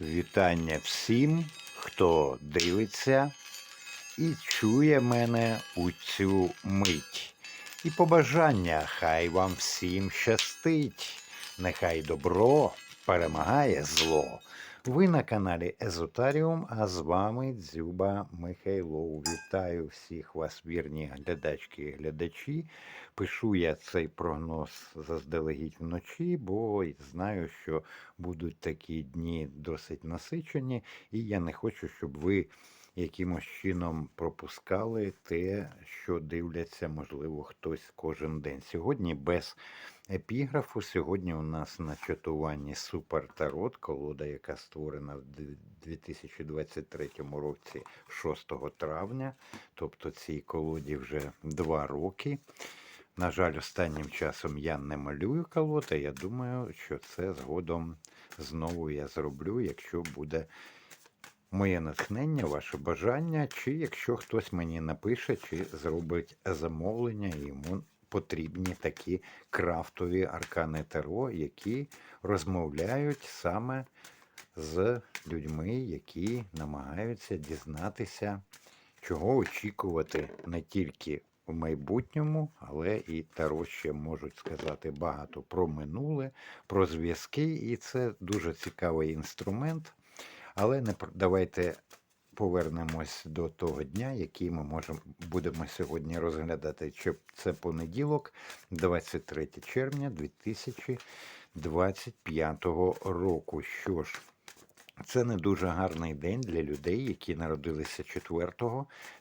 Вітання всім, хто дивиться і чує мене у цю мить. І побажання хай вам всім щастить. Нехай добро перемагає зло. Ви на каналі Езотаріум, а з вами Дзюба Михайлов. Вітаю всіх вас, вірні глядачки і глядачі. Пишу я цей прогноз заздалегідь вночі, бо знаю, що будуть такі дні досить насичені, і я не хочу, щоб ви якимось чином пропускали те, що дивляться, можливо, хтось кожен день. Сьогодні без епіграфу. Сьогодні у нас на чатуванні Супер Тарот, колода, яка створена в 2023 році 6 травня. Тобто цій колоді вже два роки. На жаль, останнім часом я не малюю колод, а я думаю, що це згодом знову я зроблю, якщо буде моє натхнення, ваше бажання, чи якщо хтось мені напише, чи зробить замовлення, йому потрібні такі крафтові аркани Таро, які розмовляють саме з людьми, які намагаються дізнатися, чого очікувати не тільки в майбутньому, але і Таро ще можуть сказати багато про минуле, про зв'язки, і це дуже цікавий інструмент. Але не давайте повернемось до того дня, який ми можемо будемо сьогодні розглядати. Це понеділок, 23 червня 2025 року. Що ж, це не дуже гарний день для людей, які народилися 4,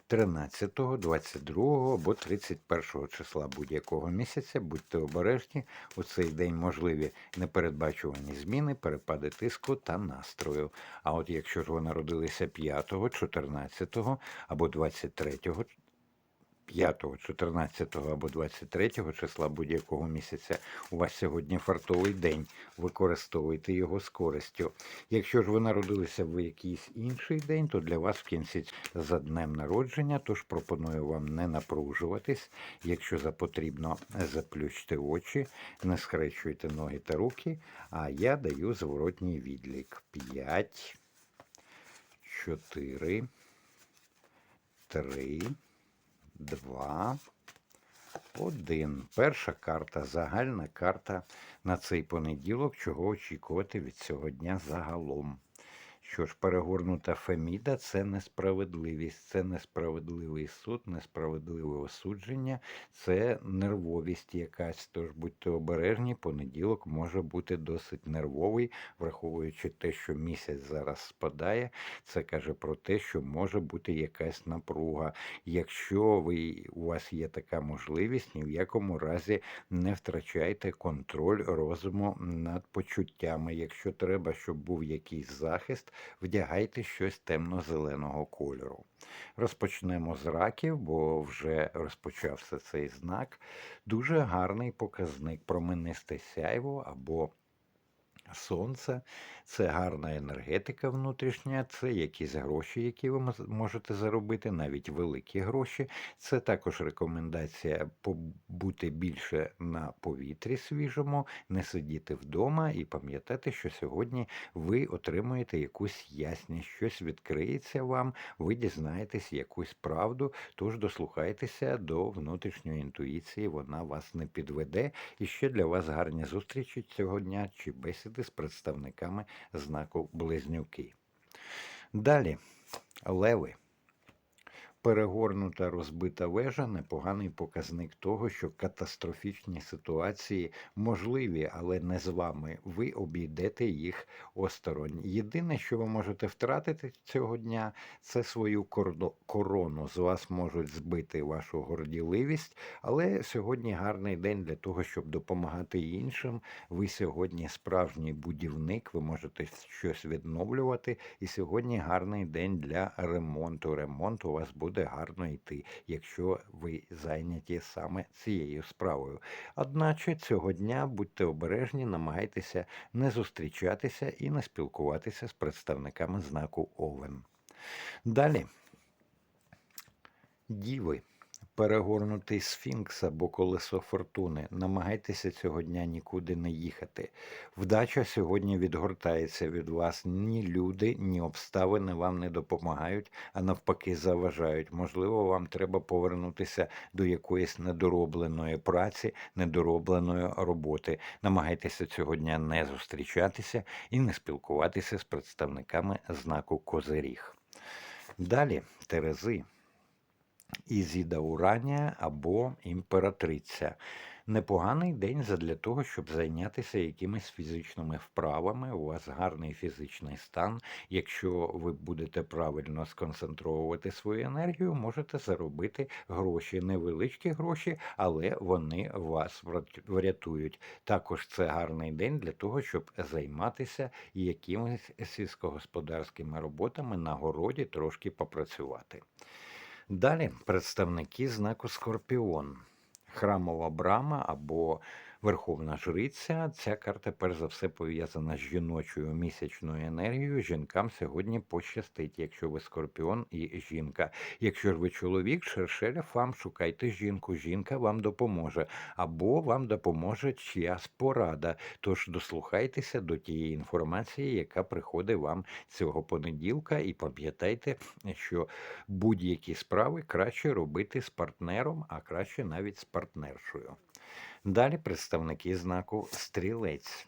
13, 22 або 31 числа будь-якого місяця. Будьте обережні. У цей день можливі непередбачувані зміни, перепади тиску та настрою. А от якщо ж ви народилися 5, 14 або 23 5, 14 або 23 числа будь-якого місяця у вас сьогодні фартовий день. Використовуйте його з користю. Якщо ж ви народилися в якийсь інший день, то для вас в кінці за днем народження, тож пропоную вам не напружуватись. Якщо за потрібно, заплющте очі, не схрещуйте ноги та руки, а я даю зворотній відлік. 5, 4, 3, Два, один. Перша карта, загальна карта на цей понеділок, чого очікувати від цього дня загалом. Що ж, перегорнута Феміда це несправедливість, це несправедливий суд, несправедливе осудження, це нервовість якась. Тож будьте обережні, понеділок може бути досить нервовий, враховуючи те, що місяць зараз спадає. Це каже про те, що може бути якась напруга. Якщо ви, у вас є така можливість, ні в якому разі не втрачайте контроль розуму над почуттями. Якщо треба, щоб був якийсь захист, вдягайте щось темно-зеленого кольору. Розпочнемо з раків, бо вже розпочався цей знак. Дуже гарний показник променисте сяйво або Сонце це гарна енергетика внутрішня, це якісь гроші, які ви можете заробити, навіть великі гроші. Це також рекомендація побути більше на повітрі свіжому, не сидіти вдома і пам'ятати, що сьогодні ви отримуєте якусь ясність, щось відкриється вам, ви дізнаєтесь якусь правду, тож дослухайтеся до внутрішньої інтуїції, вона вас не підведе. І ще для вас гарні зустрічі цього дня чи бесіди з представниками знаку Близнюки. Далі, леви. Перегорнута розбита вежа непоганий показник того, що катастрофічні ситуації можливі, але не з вами. Ви обійдете їх осторонь. Єдине, що ви можете втратити цього дня, це свою корону. З вас можуть збити вашу горділивість, але сьогодні гарний день для того, щоб допомагати іншим. Ви сьогодні справжній будівник, ви можете щось відновлювати. І сьогодні гарний день для ремонту. Ремонт у вас буде гарно йти, якщо ви зайняті саме цією справою. Одначе цього дня будьте обережні, намагайтеся не зустрічатися і не спілкуватися з представниками знаку Овен. Далі. Діви. Перегорнутий сфінкс або колесо фортуни. Намагайтеся цього дня нікуди не їхати. Вдача сьогодні відгортається від вас. Ні люди, ні обставини вам не допомагають, а навпаки, заважають. Можливо, вам треба повернутися до якоїсь недоробленої праці, недоробленої роботи. Намагайтеся цього дня не зустрічатися і не спілкуватися з представниками знаку Козиріг. Далі Терези. Ізіда Уранія або імператриця. Непоганий день задля того, щоб зайнятися якимись фізичними вправами. У вас гарний фізичний стан. Якщо ви будете правильно сконцентровувати свою енергію, можете заробити гроші, невеличкі гроші, але вони вас врятують. Також це гарний день для того, щоб займатися якимись сільськогосподарськими роботами на городі, трошки попрацювати. Далі представники знаку Скорпіон. Храмова брама або Верховна Жриця. Ця карта, перш за все, пов'язана з жіночою місячною енергією. Жінкам сьогодні пощастить, якщо ви скорпіон і жінка. Якщо ж ви чоловік, шершеля вам шукайте жінку. Жінка вам допоможе, або вам допоможе чиясь порада. Тож дослухайтеся до тієї інформації, яка приходить вам цього понеділка, і пам'ятайте, що будь-які справи краще робити з партнером, а краще навіть з партнершою. Далі представники знаку стрілець.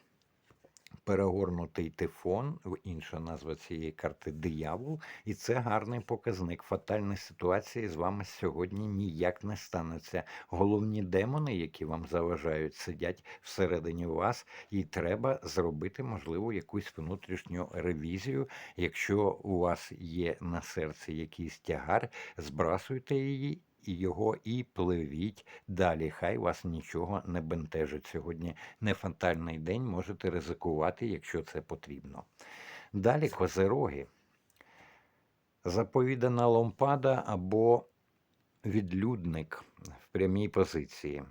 Перегорнутий тифон, інша назва цієї карти диявол, і це гарний показник. Фатальної ситуації з вами сьогодні ніяк не станеться. Головні демони, які вам заважають, сидять всередині вас, і треба зробити, можливо, якусь внутрішню ревізію. Якщо у вас є на серці якийсь тягар, збрасуйте її. Його і пливіть далі. Хай вас нічого не бентежить. Сьогодні не фатальний день, можете ризикувати, якщо це потрібно. Далі козероги. Заповідана лампада або відлюдник в прямій позиції.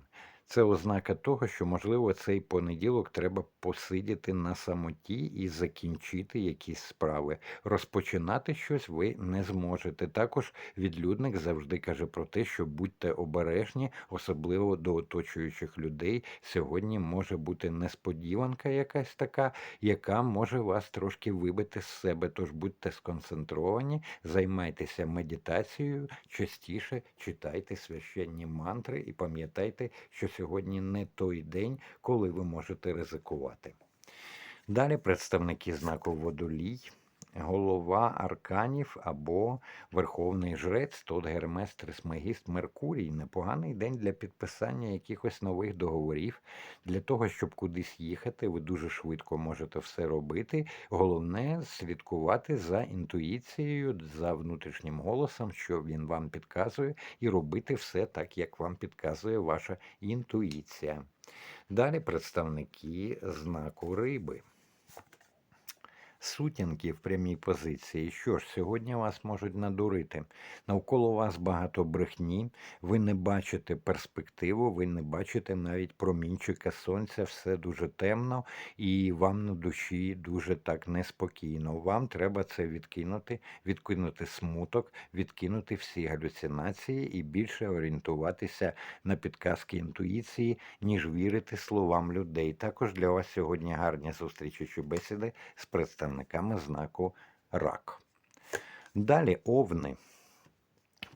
Це ознака того, що, можливо, цей понеділок треба посидіти на самоті і закінчити якісь справи. Розпочинати щось ви не зможете. Також відлюдник завжди каже про те, що будьте обережні, особливо до оточуючих людей. Сьогодні може бути несподіванка якась така, яка може вас трошки вибити з себе. Тож будьте сконцентровані, займайтеся медитацією, частіше читайте священні мантри і пам'ятайте, що сьогодні не той день, коли ви можете ризикувати. Далі представники знаку водолій, голова арканів або верховний жрець, тот Гермес Трисмегіст Меркурій. Непоганий день для підписання якихось нових договорів. Для того, щоб кудись їхати, ви дуже швидко можете все робити. Головне слідкувати за інтуїцією, за внутрішнім голосом, що він вам підказує, і робити все так, як вам підказує ваша інтуїція. Далі представники знаку риби. Сутінки в прямій позиції. Що ж, сьогодні вас можуть надурити. Навколо вас багато брехні, ви не бачите перспективу, ви не бачите навіть промінчика сонця, все дуже темно, і вам на душі дуже так неспокійно. Вам треба це відкинути, відкинути смуток, відкинути всі галюцинації і більше орієнтуватися на підказки інтуїції, ніж вірити словам людей. Також для вас сьогодні гарні зустрічі чи бесіди з представниками знаку рак. Далі овни.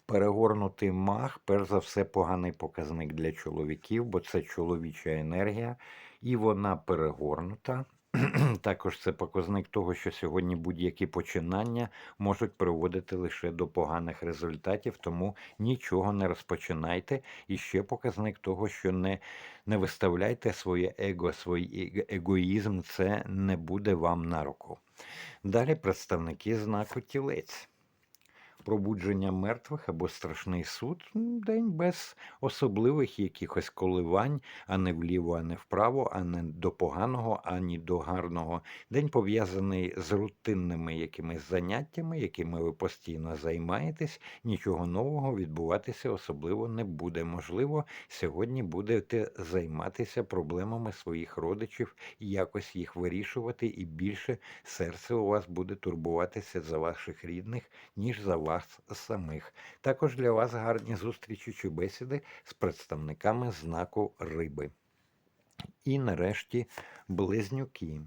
Перегорнутий мах, перш за все, поганий показник для чоловіків, бо це чоловіча енергія, і вона перегорнута. Також це показник того, що сьогодні будь-які починання можуть приводити лише до поганих результатів, тому нічого не розпочинайте. І ще показник того, що не, не виставляйте своє его, свій е- егоїзм, це не буде вам на руку. Далі представники знаку тілець. Пробудження мертвих або страшний суд день без особливих якихось коливань, а не вліво, а не вправо, а не до поганого, ані до гарного. День пов'язаний з рутинними якимись заняттями, якими ви постійно займаєтесь. Нічого нового відбуватися особливо не буде. Можливо, сьогодні будете займатися проблемами своїх родичів якось їх вирішувати, і більше серце у вас буде турбуватися за ваших рідних, ніж за вас самих. Також для вас гарні зустрічі чи бесіди з представниками знаку риби. І нарешті близнюки.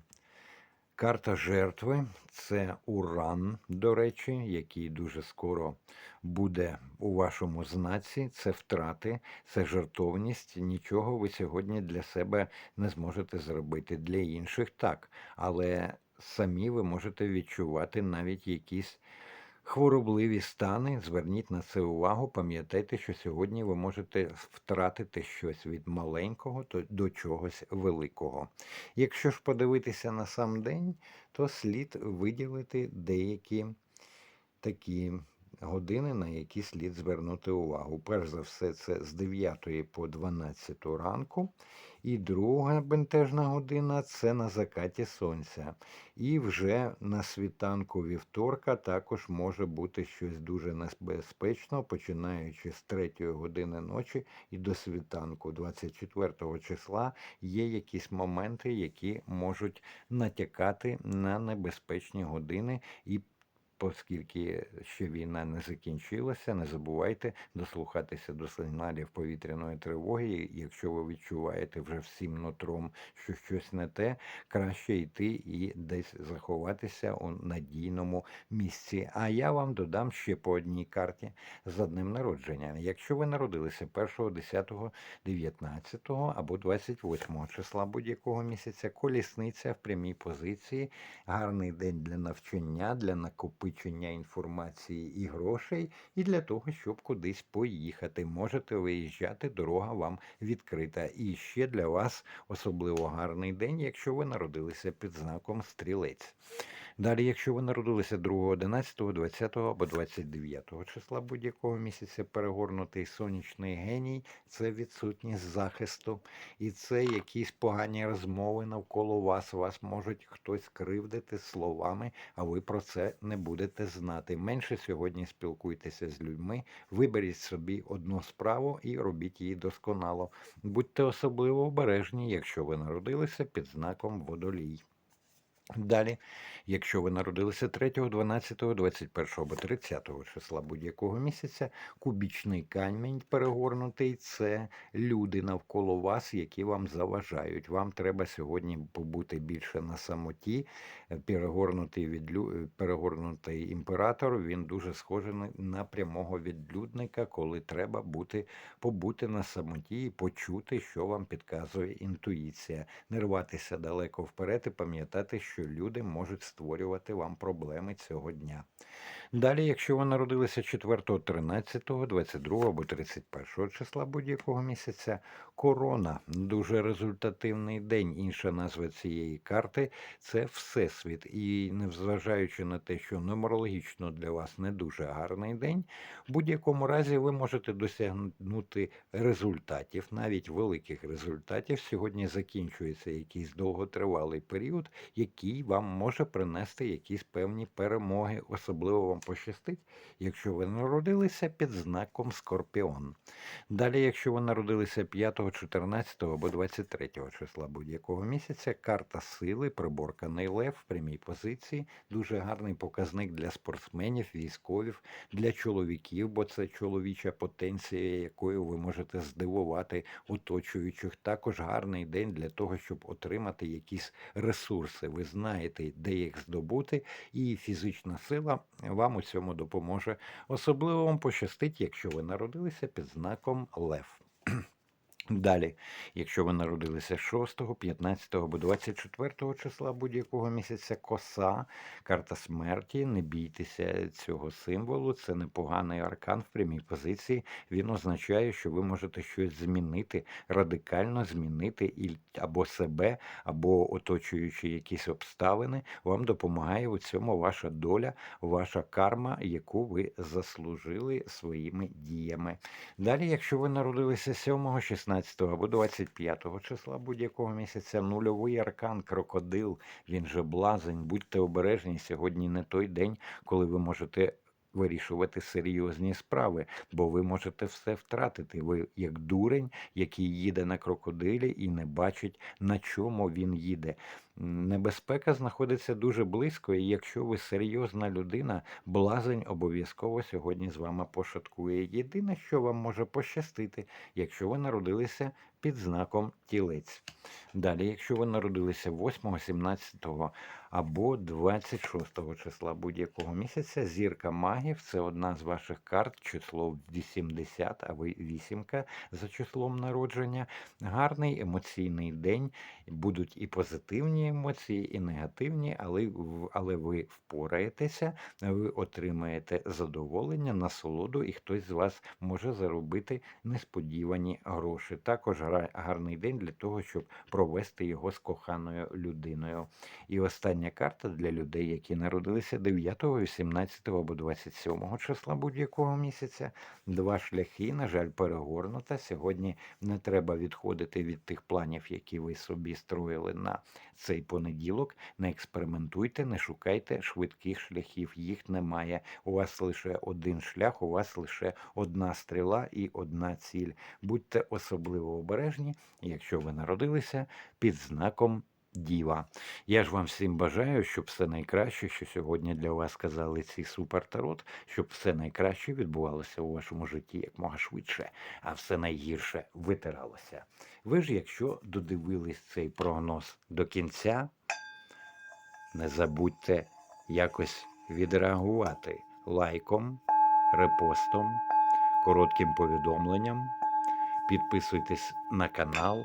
Карта жертви це уран, до речі, який дуже скоро буде у вашому знаці. Це втрати, це жертовність. Нічого ви сьогодні для себе не зможете зробити. Для інших так. Але самі ви можете відчувати навіть якісь хворобливі стани. Зверніть на це увагу. Пам'ятайте, що сьогодні ви можете втратити щось від маленького до чогось великого. Якщо ж подивитися на сам день, то слід виділити деякі такі години, на які слід звернути увагу. Перш за все, це з 9 по 12 ранку. І друга бентежна година це на закаті сонця. І вже на світанку вівторка також може бути щось дуже небезпечно, починаючи з 3 години ночі і до світанку 24 числа є якісь моменти, які можуть натякати на небезпечні години і Оскільки ще війна не закінчилася, не забувайте дослухатися до сигналів повітряної тривоги. Якщо ви відчуваєте вже всім нутром, що щось не те, краще йти і десь заховатися у надійному місці. А я вам додам ще по одній карті за днем народження. Якщо ви народилися 1, 10, 19 або 28 числа будь-якого місяця, колісниця в прямій позиції, гарний день для навчання, для накопичення інформації і грошей, і для того, щоб кудись поїхати. Можете виїжджати, дорога вам відкрита. І ще для вас особливо гарний день, якщо ви народилися під знаком стрілець. Далі, якщо ви народилися 2, 11, 20 або 29 числа будь-якого місяця, перегорнутий сонячний геній це відсутність захисту, і це якісь погані розмови навколо вас. Вас можуть хтось кривдити словами, а ви про це не будете знати. Менше сьогодні спілкуйтеся з людьми, виберіть собі одну справу і робіть її досконало. Будьте особливо обережні, якщо ви народилися під знаком водолій. Далі, якщо ви народилися 3, 12, 21 або 30 числа будь-якого місяця, кубічний камінь перегорнутий це люди навколо вас, які вам заважають. Вам треба сьогодні побути більше на самоті. Перегорнутий відлю... перегорнутий імператор. Він дуже схожий на прямого відлюдника, коли треба бути побути на самоті і почути, що вам підказує інтуїція, не рватися далеко вперед і пам'ятати, що люди можуть створювати вам проблеми цього дня. Далі, якщо ви народилися 4, 13, 22 або 31 числа будь-якого місяця, корона дуже результативний день. Інша назва цієї карти це Всесвіт. І незважаючи на те, що нумерологічно для вас не дуже гарний день, в будь-якому разі ви можете досягнути результатів, навіть великих результатів. Сьогодні закінчується якийсь довготривалий період, який вам може принести якісь певні перемоги. Особливо вам пощастить, якщо ви народилися під знаком Скорпіон. Далі, якщо ви народилися 5, 14 або 23 числа будь-якого місяця, карта сили, приборканий лев в прямій позиції, дуже гарний показник для спортсменів, військових, для чоловіків, бо це чоловіча потенція, якою ви можете здивувати оточуючих. Також гарний день для того, щоб отримати якісь ресурси. Ви знаєте, де їх здобути, і фізична сила вам у цьому допоможе. Особливо вам пощастить, якщо ви народилися під знаком Лев. Далі, якщо ви народилися 6, 15 або 24 числа будь-якого місяця, коса, карта смерті, не бійтеся цього символу, це непоганий аркан в прямій позиції. Він означає, що ви можете щось змінити, радикально змінити або себе, або оточуючи якісь обставини. Вам допомагає у цьому ваша доля, ваша карма, яку ви заслужили своїми діями. Далі, якщо ви народилися 7, 16 або 25 числа будь-якого місяця, нульовий аркан, крокодил, він же блазень, будьте обережні, сьогодні не той день, коли ви можете вирішувати серйозні справи, бо ви можете все втратити. Ви як дурень, який їде на крокодилі і не бачить, на чому він їде. Небезпека знаходиться дуже близько, і якщо ви серйозна людина, блазень обов'язково сьогодні з вами пошуткує. Єдине, що вам може пощастити, якщо ви народилися під знаком тілець. Далі, якщо ви народилися 8, 17 або 26 числа будь-якого місяця, зірка магів це одна з ваших карт, число 80, а ви вісімка за числом народження. Гарний емоційний день. Будуть і позитивні емоції, і негативні, але, але ви впораєтеся, ви отримаєте задоволення, насолоду, і хтось з вас може заробити несподівані гроші. Також гарний день для того, щоб провести його з коханою людиною. І остання карта для людей, які народилися 9, 18 або 27 числа будь-якого місяця. Два шляхи, на жаль, перегорнута. Сьогодні не треба відходити від тих планів, які ви собі строїли на цей понеділок. Не експериментуйте, не шукайте швидких шляхів. Їх немає. У вас лише один шлях, у вас лише одна стріла і одна ціль. Будьте особливо обережні, якщо ви народилися під знаком. Діва. Я ж вам всім бажаю, щоб все найкраще, що сьогодні для вас сказали ці супертарот, щоб все найкраще відбувалося у вашому житті якмога швидше, а все найгірше витиралося. Ви ж, якщо додивились цей прогноз до кінця, не забудьте якось відреагувати лайком, репостом, коротким повідомленням. Підписуйтесь на канал,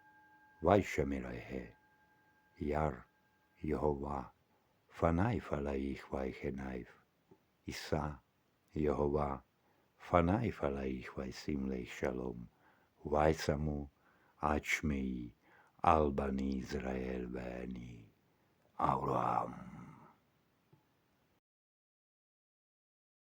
Vaša Milehe, Jar, Jehova, Fanajf alaich vajchenajf, Isa, Jehova, Fanajf alaich vajsimlech shalom, Vajsamu, Achmei, Albani Israel Beni, Abraham.